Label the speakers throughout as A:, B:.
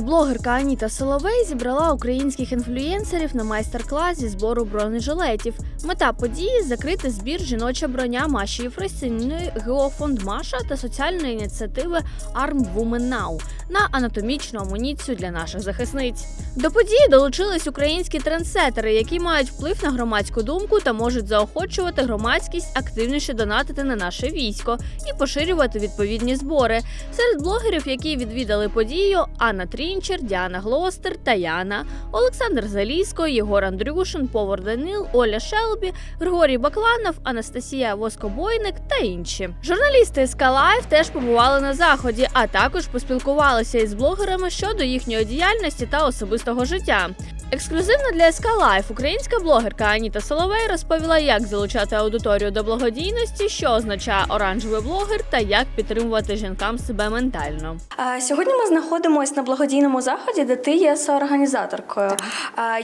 A: Блогерка Аніта Соловей зібрала українських інфлюєнсерів на майстер-клас зі збору бронежилетів. Мета події закрити збір жіноча броня Маші Єфросиніної, Геофонд Маша та соціальної ініціативи Arm Women Now на анатомічну амуніцію для наших захисниць. До події долучились українські трендсетери, які мають вплив на громадську думку та можуть заохочувати громадськість активніше донатити на наше військо і поширювати відповідні збори. Серед блогерів, які відвідали подію, Анна Трінчер, Діана Глостер, Таяна, Олександр Залізко, Єгор Андрюшин, Повар Данил, Оля Шелбі, Григорій Бакланов, Анастасія Воскобойник та інші. Журналісти СК Лайф теж побували на заході, а також поспілкувалися із блогерами щодо їхньої діяльності та особистого життя. Ексклюзивно для СК Лайф українська блогерка Аніта Соловей розповіла, як залучати аудиторію до благодійності, що означає оранжевий блогер та як підтримувати жінкам себе ментально.
B: Сьогодні ми знаходимося на благодійному заході, де ти є соорганізаторкою.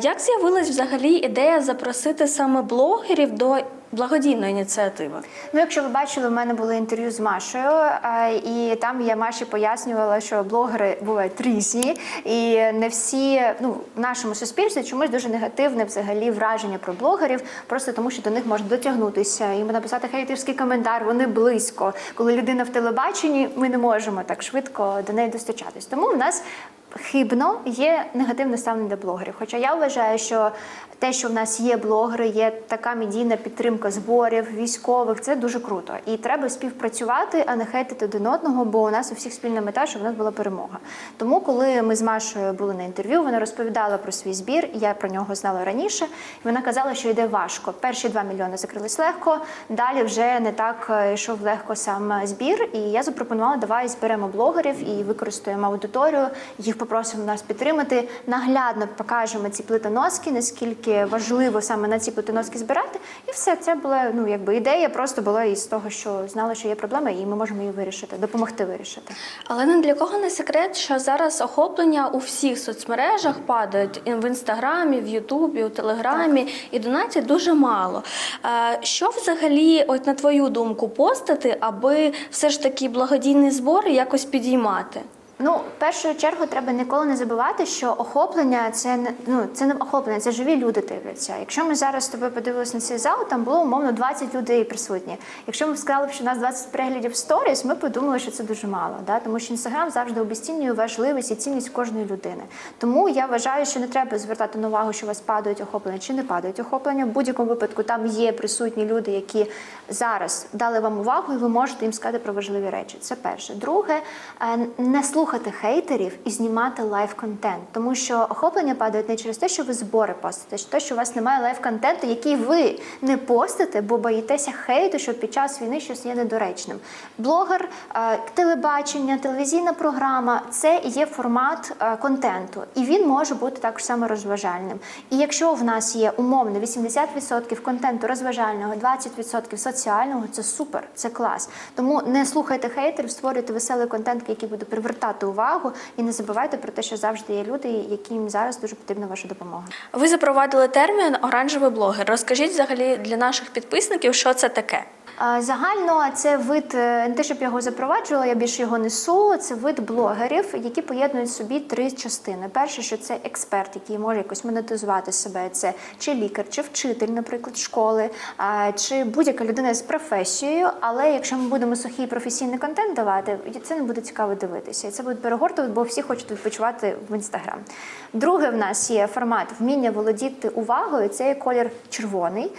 B: Як з'явилась взагалі ідея запросити саме блогерів до благодійної ініціативи?
C: Ну, якщо ви бачили, в мене було інтерв'ю з Машею, е, і там я Маші пояснювала, що блогери бувають різні, і не всі ну в нашому суспільстві чомусь дуже негативне взагалі враження про блогерів, просто тому що до них можна дотягнутися, їм написати хейтерський коментар. Вони близько. Коли людина в телебаченні, ми не можемо так швидко до неї достучатись. Тому в нас. Хибно є негативне ставлення до блогерів. Хоча я вважаю, що те, що в нас є блогери, є така медійна підтримка зборів, військових, це дуже круто. І треба співпрацювати, а не хейтити один одного, бо у нас у всіх спільна мета, щоб в нас була перемога. Тому, коли ми з Машою були на інтерв'ю, вона розповідала про свій збір. Я про нього знала раніше. І вона казала, що йде важко. Перші 2 мільйони закрились легко, далі вже не так е, йшов легко сам е, збір. І я запропонувала, давай зберемо блогерів і використаємо аудиторію. Їх попросимо нас підтримати. Наглядно покажемо ці плитоноски, наскільки важливо саме на ці плитоноски збирати. І все це була ну якби ідея, просто була із того, що знали, що є проблема, і ми можемо її вирішити, допомогти вирішити.
B: Але не для кого не секрет, що зараз охоплення у всіх соцмережах падають в інстаграмі, в Ютубі, у Телеграмі, і донатів дуже мало. Е, Що взагалі, от на твою думку, постати, аби все ж таки благодійні збори якось підіймати?
C: Ну, в першу чергу треба ніколи не забувати, що охоплення це не ну це не охоплення, це живі люди дивляться. Якщо ми зараз з тобою подивилися на цей зал, там було умовно 20 людей присутні. Якщо ми сказали, що у нас 20 переглядів сторіс, ми подумали, що це дуже мало. Да? Тому що інстаграм завжди обіцінює важливість і цінність кожної людини. Тому я вважаю, що не треба звертати на увагу, що у вас падають охоплення чи не падають охоплення. В будь-якому випадку там є присутні люди, які зараз дали вам увагу, і ви можете їм сказати про важливі речі. Це перше. Друге, е, не слухати хейтерів і знімати лайв-контент, тому що охоплення падають не через те, що ви збори постите, через те, що у вас немає лайв-контенту, який ви не постите, бо боїтеся хейту, що під час війни щось є недоречним. Блогер, телебачення, телевізійна програма це є формат контенту, і він може бути також само розважальним. І якщо в нас є умовно 80% контенту розважального, 20% соціального, це супер, це клас. Тому не слухайте хейтерів, створюйте веселий контент, який буде привертати увагу, і не забувайте про те, що завжди є люди, яким зараз дуже потрібна ваша допомога.
B: Ви запровадили термін оранжевий блогер. Розкажіть взагалі для наших підписників, що це таке.
C: Загально це вид, е, не те, щоб я його запроваджувала, я більше його несу. Це вид блогерів, які поєднують собі три частини. Перше, що це експерт, який може якось монетизувати себе. Це чи лікар, чи вчитель, наприклад, школи, чи будь-яка людина з професією. Але якщо ми будемо сухий професійний контент давати, це не буде цікаво дивитися. І це буде перегортувати, бо всі хочуть відпочивати в інстаграм. Друге, в нас є формат вміння володіти увагою. Це є колір червоний,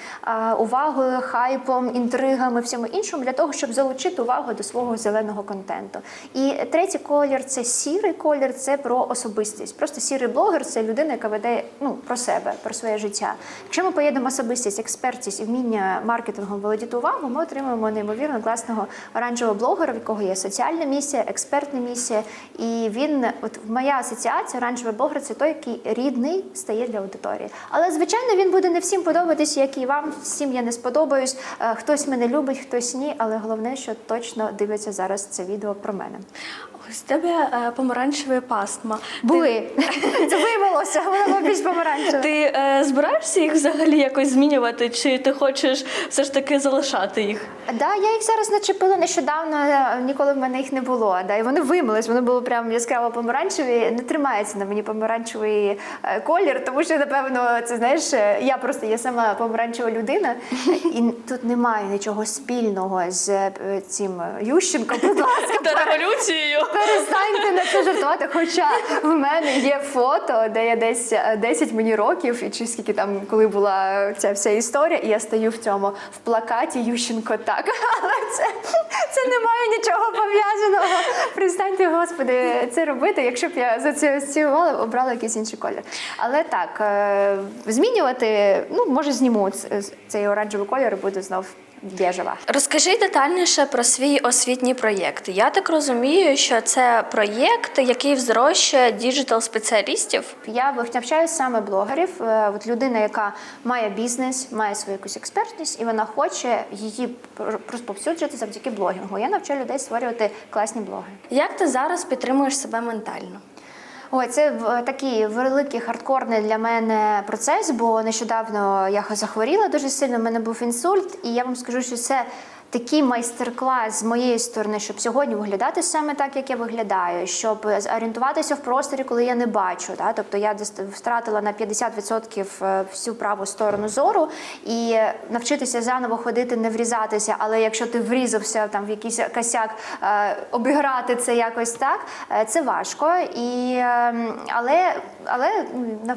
C: увагою, хайпом, інтригами, всьому іншому для того, щоб залучити увагу до свого зеленого контенту. І третій колір це сірий колір, це про особистість. Просто сірий блогер це людина, яка веде ну про себе, про своє життя. Якщо ми поєднемо особистість, експертність і вміння маркетингом володіти увагу, ми отримаємо неймовірно класного оранжевого блогера, в якого є соціальна місія, експертна місія. І він, от моя асоціація, оранжевий блогер це той, який рідний стає для аудиторії. Але звичайно він буде не всім подобатися, як і вам. Всім я не сподобаюсь. Е, Хтось мене любить, хтось ні. Але головне, що точно дивиться зараз це відео про мене.
B: Ось в тебе е, помаранчева пастма.
C: Були. Це виявилося, вона була більш помаранчева.
B: Ти е, збираєшся їх взагалі якось змінювати, чи ти хочеш все ж таки залишати їх?
C: Да, я їх зараз начепила нещодавно, е, ніколи в мене їх не було. Да, і вони вимились, вони були прям яскраво помаранчеві. Не тримається на мені помаранчевий е, колір, тому що, напевно, це знаєш, е, я просто є сама помаранчева людина, і тут немає нічого спільного з е, цим е, Ющенком. Будь ласка,
B: Та революцією.
C: Перестаньте на це жартувати. Хоча в мене є фото, де я десь е, 10 мені років, і чи скільки там, коли була ця вся історія, і я стою в цьому в плакаті Ющенко так. Але це, це не має нічого пов'язаного. Перестаньте, господи, це робити. Якщо б я за це асоціювала, обрала якийсь інший колір. Але так, е, змінювати, ну може зніму цей оранжевий колір і буду знов біжева.
B: Розкажи детальніше про свій освітній проєкт. Я так розумію, що це проєкт, який взрощує діджитал-спеціалістів.
C: Я навчаю саме блогерів. Е, От людина, яка має бізнес, має свою якусь експертність, і вона хоче її розповсюджувати завдяки блогінгу. Я навчаю людей створювати класні блоги.
B: Як ти зараз підтримуєш себе ментально?
C: Ой, це такий великий хардкорний для мене процес, бо нещодавно я захворіла дуже сильно. в мене був інсульт, і я вам скажу, що це. Такий майстер-клас з моєї сторони, щоб сьогодні виглядати саме так, як я виглядаю, щоб орієнтуватися в просторі, коли я не бачу. Да? Тобто я втратила на 50% е, всю праву сторону зору і навчитися заново ходити, не врізатися. Але якщо ти врізався там в якийсь косяк, е, обіграти це якось так, е, це важко. І, е, але, але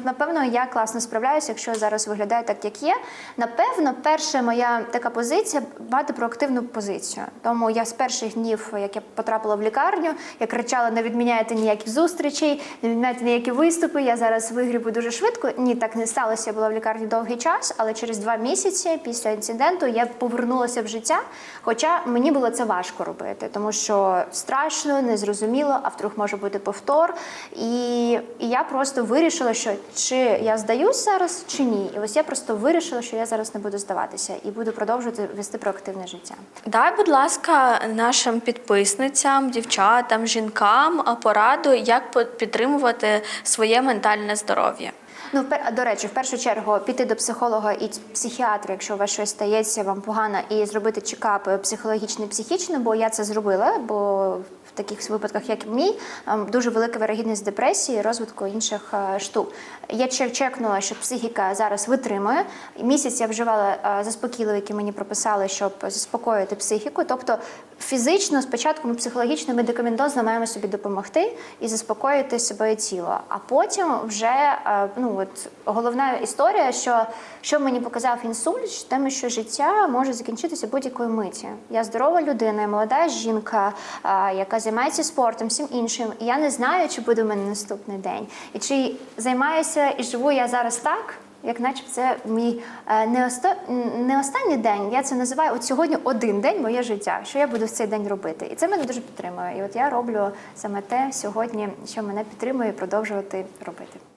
C: напевно я класно справляюся, якщо я зараз виглядаю так, як є. Напевно, перша моя така позиція мати проактивну позицію. Тому я з перших днів, як я потрапила в лікарню, я кричала: не відміняйте ніяких зустрічей, не відміняйте ніякі виступи. Я зараз вигрібу дуже швидко. Ні, так не сталося. Я була в лікарні довгий час, але через два місяці після інциденту я повернулася в життя. Хоча мені було це важко робити, тому що страшно, незрозуміло, а вдруг може бути повтор. І, і я просто вирішила, що чи я здаюсь зараз, чи ні. І ось я просто вирішила, що я зараз не буду здаватися і буду продовжувати вести проактивне життя.
B: Дай, будь ласка, нашим підписницям, дівчатам, жінкам пораду, як підтримувати своє ментальне здоров'я.
C: Ну, до речі, в першу чергу піти до психолога і психіатра, якщо у вас щось стається вам погано, і зробити чекап е, психологічний, психічний, бо я це зробила, бо таких випадках, як мій, ем, дуже велика вирогідність депресії, розвитку інших е, штук. Я чек- чекнула, що психіка зараз витримує. Місяць я вживала е, заспокійливі, які мені прописали, щоб заспокоїти психіку. Тобто фізично, спочатку ми психологічно медикаментозно маємо собі допомогти і заспокоїти себе тіло. А потім вже е, ну от головна історія, що, що мені показав інсульт, тим, що життя може закінчитися будь-якої миті. Я здорова людина, молода жінка, яка займається спортом, всім іншим. І я не знаю, чи буде в мене наступний день, і чи займаюся і живу я зараз так. Як наче це мій е, не, оста... не останній день, я це називаю от сьогодні один день моє життя, що я буду в цей день робити. І це мене дуже підтримує. І от я роблю саме те сьогодні, що мене підтримує і продовжувати робити.